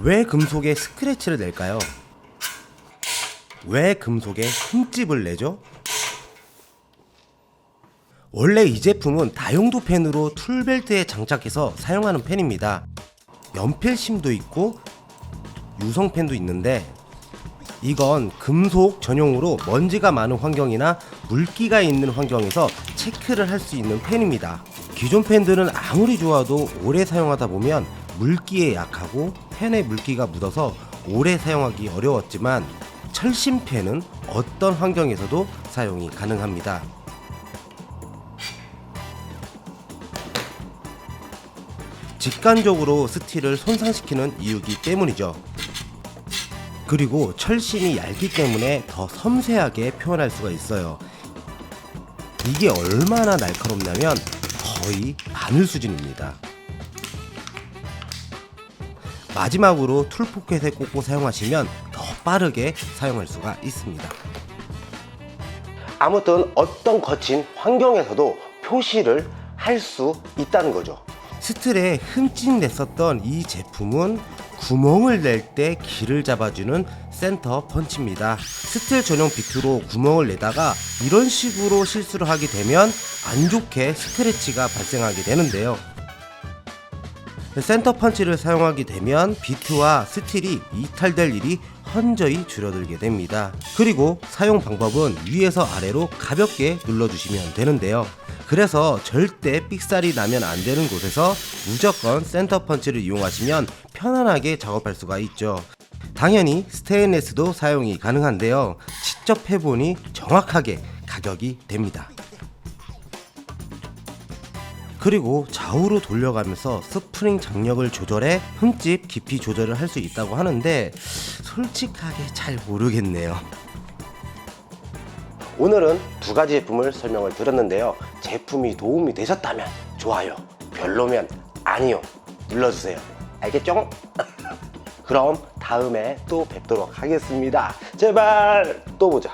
왜 금속에 스크래치를 낼까요? 왜 금속에 흠집을 내죠? 원래 이 제품은 다용도 펜으로 툴벨트에 장착해서 사용하는 펜입니다. 연필심도 있고 유성펜도 있는데 이건 금속 전용으로 먼지가 많은 환경이나 물기가 있는 환경에서 체크를 할 수 있는 펜입니다. 기존 펜들은 아무리 좋아도 오래 사용하다 보면 물기에 약하고 펜에 물기가 묻어서 오래 사용하기 어려웠지만 철심 펜은 어떤 환경에서도 사용이 가능합니다. 직관적으로 스틸을 손상시키는 이유기 때문이죠. 그리고 철심이 얇기 때문에 더 섬세하게 표현할 수가 있어요. 이게 얼마나 날카롭냐면 거의 바늘 수준입니다. 마지막으로 툴 포켓에 꽂고 사용하시면 더 빠르게 사용할 수가 있습니다. 아무튼 어떤 거친 환경에서도 표시를 할 수 있다는 거죠. 스틸에 흠집 냈었던 이 제품은 구멍을 낼 때 길을 잡아주는 센터 펀치입니다. 스틸 전용 비트로 구멍을 내다가 이런 식으로 실수를 하게 되면 안 좋게 스크래치가 발생하게 되는데요. 센터 펀치를 사용하게 되면 비트와 스틸이 이탈될 일이 현저히 줄어들게 됩니다. 그리고 사용 방법은 위에서 아래로 가볍게 눌러주시면 되는데요. 그래서 절대 삑살이 나면 안 되는 곳에서 무조건 센터 펀치를 이용하시면 편안하게 작업할 수가 있죠. 당연히 스테인레스도 사용이 가능한데요. 직접 해보니 정확하게 가격이 됩니다. 그리고 좌우로 돌려가면서 스프링 장력을 조절해 흠집 깊이 조절을 할 수 있다고 하는데 솔직하게 잘 모르겠네요. 오늘은 두 가지 제품을 설명을 드렸는데요. 제품이 도움이 되셨다면 좋아요, 별로면 아니요 눌러주세요. 알겠죠? 그럼 다음에 또 뵙도록 하겠습니다. 제발 또 보자.